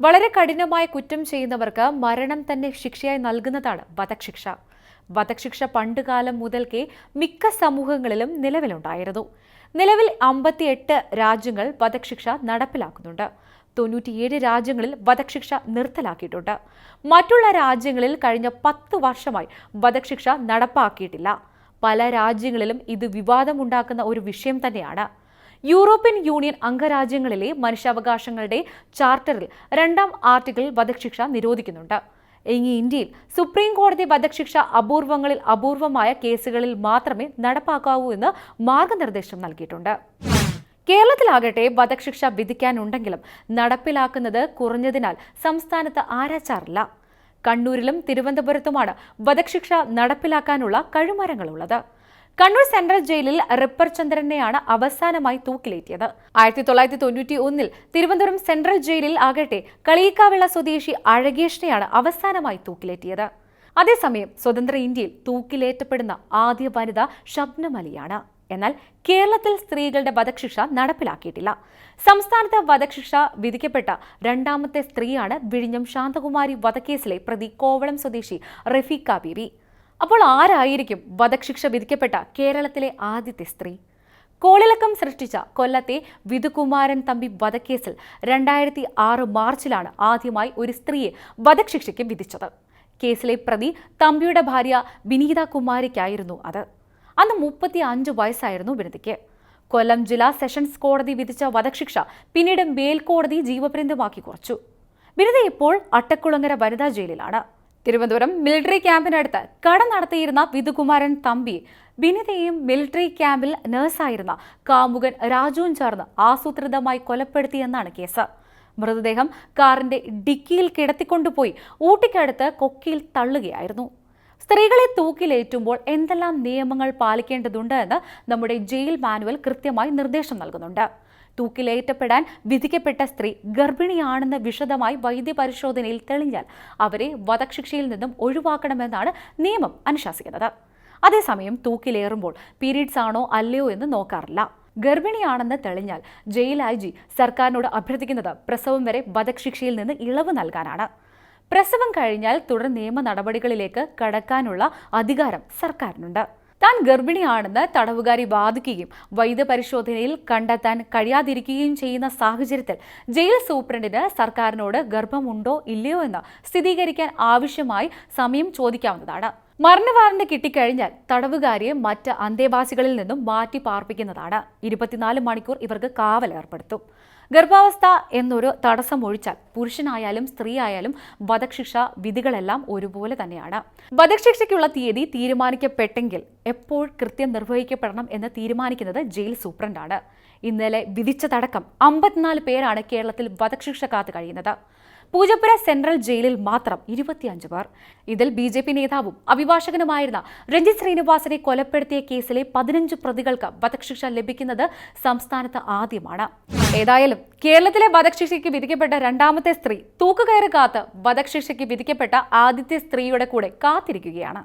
വളരെ കഠിനമായ കുറ്റം ചെയ്യുന്നവർക്ക് മരണം തന്നെ ശിക്ഷയായി നൽകുന്നതാണ് വധശിക്ഷ. വധശിക്ഷ പണ്ടുകാലം മുതൽക്കേ മിക്ക സമൂഹങ്ങളിലും നിലവിലുണ്ടായിരുന്നു. നിലവിൽ അമ്പത്തിയെട്ട് രാജ്യങ്ങൾ വധശിക്ഷ നടപ്പിലാക്കുന്നുണ്ട്. തൊണ്ണൂറ്റിയേഴ് രാജ്യങ്ങളിൽ വധശിക്ഷ നിർത്തലാക്കിയിട്ടുണ്ട്. മറ്റുള്ള രാജ്യങ്ങളിൽ കഴിഞ്ഞ പത്ത് വർഷമായി വധശിക്ഷ നടപ്പാക്കിയിട്ടില്ല. പല രാജ്യങ്ങളിലും ഇത് വിവാദമുണ്ടാക്കുന്ന ഒരു വിഷയം തന്നെയാണ്. യൂറോപ്യൻ യൂണിയൻ അംഗരാജ്യങ്ങളിലെ മനുഷ്യാവകാശങ്ങളുടെ ചാർട്ടറിൽ രണ്ടാം ആർട്ടിക്കിൾ വധശിക്ഷ നിരോധിക്കുന്നുണ്ട്. ഇനി ഇന്ത്യയിൽ സുപ്രീം കോടതി വധശിക്ഷ അപൂർവങ്ങളിൽ അപൂർവമായ കേസുകളിൽ മാത്രമേ നടപ്പാക്കാവൂ എന്ന് മാർഗനിർദ്ദേശം നൽകിയിട്ടുണ്ട്. കേരളത്തിലാകട്ടെ വധശിക്ഷ വിധിക്കാനുണ്ടെങ്കിലും നടപ്പിലാക്കുന്നത് കുറഞ്ഞതിനാൽ സംസ്ഥാനത്ത് ആരാച്ചാറില്ല. കണ്ണൂരിലും തിരുവനന്തപുരത്തുമാണ് വധശിക്ഷ നടപ്പിലാക്കാനുള്ള കഴിമരങ്ങളുള്ളത്. കണ്ണൂർ സെൻട്രൽ ജയിലിൽ റിപ്പർ ചന്ദ്രനെയാണ് അവസാനമായി തൂക്കിലേറ്റിയത്. ആയിരത്തി തൊള്ളായിരത്തി തൊണ്ണൂറ്റി ഒന്നിൽ തിരുവനന്തപുരം സെൻട്രൽ ജയിലിൽ ആകട്ടെ കളിയിക്കാവിള സ്വദേശി അഴകേഷിനെയാണ് അവസാനമായി തൂക്കിലേറ്റിയത്. അതേസമയം സ്വതന്ത്ര ഇന്ത്യയിൽ തൂക്കിലേറ്റപ്പെടുന്ന ആദ്യ വനിത ശബ്നമലിയാണ്. എന്നാൽ കേരളത്തിൽ സ്ത്രീകളുടെ വധശിക്ഷ നടപ്പിലാക്കിയിട്ടില്ല. സംസ്ഥാനത്ത് വധശിക്ഷ വിധിക്കപ്പെട്ട രണ്ടാമത്തെ സ്ത്രീയാണ് വിഴിഞ്ഞം ശാന്തകുമാരി വധക്കേസിലെ പ്രതി കോവളം സ്വദേശി റഫീഖ ബീബി. അപ്പോൾ ആരായിരിക്കും വധശിക്ഷ വിധിക്കപ്പെട്ട കേരളത്തിലെ ആദ്യത്തെ സ്ത്രീ? കോളിളക്കം സൃഷ്ടിച്ച കൊല്ലത്തെ വിധുകുമാരൻ തമ്പി വധക്കേസിൽ രണ്ടായിരത്തി ആറ് മാർച്ചിലാണ് ആദ്യമായി ഒരു സ്ത്രീയെ വധശിക്ഷയ്ക്ക് വിധിച്ചത്. കേസിലെ പ്രതി തമ്പിയുടെ ഭാര്യ വിനീത കുമാരിക്കായിരുന്നു അത്. അന്ന് മുപ്പത്തി അഞ്ച് വയസ്സായിരുന്നു വിനതിക്ക് കൊല്ലം ജില്ലാ സെഷൻസ് കോടതി വിധിച്ച വധശിക്ഷ പിന്നീട് മേൽക്കോടതി ജീവപര്യന്തമാക്കി കുറച്ചു. വിനത ഇപ്പോൾ അട്ടക്കുളങ്ങര വനിതാ ജയിലിലാണ്. തിരുവനന്തപുരം മിലിറ്ററി ക്യാമ്പിനടുത്ത് കട നടത്തിയിരുന്ന വിധുകുമാരൻ തമ്പി വിനിതയും മിലിറ്ററി ക്യാമ്പിൽ നഴ്സായിരുന്ന കാമുകൻ രാജുവും ചേർന്ന് ആസൂത്രിതമായി കൊലപ്പെടുത്തിയെന്നാണ് കേസ്. മൃതദേഹം കാറിന്റെ ഡിക്കിയിൽ കിടത്തിക്കൊണ്ടുപോയി ഊട്ടിക്കടുത്ത് കൊക്കിയിൽ തള്ളുകയായിരുന്നു. സ്ത്രീകളെ തൂക്കിലേറ്റുമ്പോൾ എന്തെല്ലാം നിയമങ്ങൾ പാലിക്കേണ്ടതുണ്ട് എന്ന് നമ്മുടെ ജയിൽ മാനുവൽ കൃത്യമായി നിർദ്ദേശം നൽകുന്നുണ്ട്. തൂക്കിലേറ്റപ്പെടാൻ വിധിക്കപ്പെട്ട സ്ത്രീ ഗർഭിണിയാണെന്ന് വിശദമായി വൈദ്യപരിശോധനയിൽ തെളിഞ്ഞാൽ അവരെ വധശിക്ഷയിൽ നിന്നും ഒഴിവാക്കണമെന്നാണ് നിയമം അനുശാസിക്കുന്നത്. അതേസമയം തൂക്കിലേറുമ്പോൾ പീരീഡ്സ് ആണോ അല്ലയോ എന്ന് നോക്കാറില്ല. ഗർഭിണിയാണെന്ന് തെളിഞ്ഞാൽ ജയിൽ ഐ ജി സർക്കാരിനോട് അഭ്യർത്ഥിക്കുന്നത് പ്രസവം വരെ വധശിക്ഷയിൽ നിന്ന് ഇളവ് നൽകാനാണ്. പ്രസവം കഴിഞ്ഞാൽ തുടർ നിയമ നടപടികളിലേക്ക് കടക്കാനുള്ള അധികാരം സർക്കാരിനുണ്ട്. താൻ ഗർഭിണിയാണെന്ന് തടവുകാരി വാദിക്കുകയും വൈദ്യപരിശോധനയിൽ കണ്ടെത്താൻ കഴിയാതിരിക്കുകയും ചെയ്യുന്ന സാഹചര്യത്തിൽ ജയിൽ സൂപ്രണ്ടിന് സർക്കാരിനോട് ഗർഭമുണ്ടോ ഇല്ലയോ എന്ന് സ്ഥിരീകരിക്കാൻ ആവശ്യമായി സമയം ചോദിക്കാവുന്നതാണ്. മരണ വാറന്റ് കിട്ടിക്കഴിഞ്ഞാൽ തടവുകാരിയെ മറ്റ് അന്തേവാസികളിൽ നിന്നും മാറ്റി പാർപ്പിക്കുന്നതാണ്. ഇരുപത്തിനാല് മണിക്കൂർ ഇവർക്ക് കാവൽ ഏർപ്പെടുത്തും. ഗർഭാവസ്ഥ എന്നൊരു തടസ്സം ഒഴിച്ചാൽ പുരുഷനായാലും സ്ത്രീ ആയാലും വധശിക്ഷ വിധികളെല്ലാം ഒരുപോലെ തന്നെയാണ്. വധശിക്ഷയ്ക്കുള്ള തീയതി തീരുമാനിക്കപ്പെട്ടെങ്കിൽ എപ്പോൾ കൃത്യം നിർവഹിക്കപ്പെടണം എന്ന് തീരുമാനിക്കുന്നത് ജയിൽ സൂപ്രണ്ടാണ്. ഇന്നലെ വിധിച്ചതടക്കം അമ്പത്തിനാല് പേരാണ് കേരളത്തിൽ വധശിക്ഷ കാത്തു കഴിയുന്നത്. പൂജപ്പുര സെൻട്രൽ ജയിലിൽ മാത്രം ഇരുപത്തിയഞ്ച് പേർ. ഇതിൽ ബി ജെ പി നേതാവും അഭിഭാഷകനുമായിരുന്ന രഞ്ജിത് ശ്രീനിവാസനെ കൊലപ്പെടുത്തിയ കേസിലെ പതിനഞ്ച് പ്രതികൾക്ക് വധശിക്ഷ ലഭിക്കുന്നത് സംസ്ഥാനത്ത് ആദ്യമാണ്. ഏതായാലും കേരളത്തിലെ വധശിക്ഷയ്ക്ക് വിധിക്കപ്പെട്ട രണ്ടാമത്തെ സ്ത്രീ തൂക്കുകയറ് കാത്ത് വധശിക്ഷയ്ക്ക് വിധിക്കപ്പെട്ട ആദ്യത്തെ സ്ത്രീയുടെ കൂടെ കാത്തിരിക്കുകയാണ്.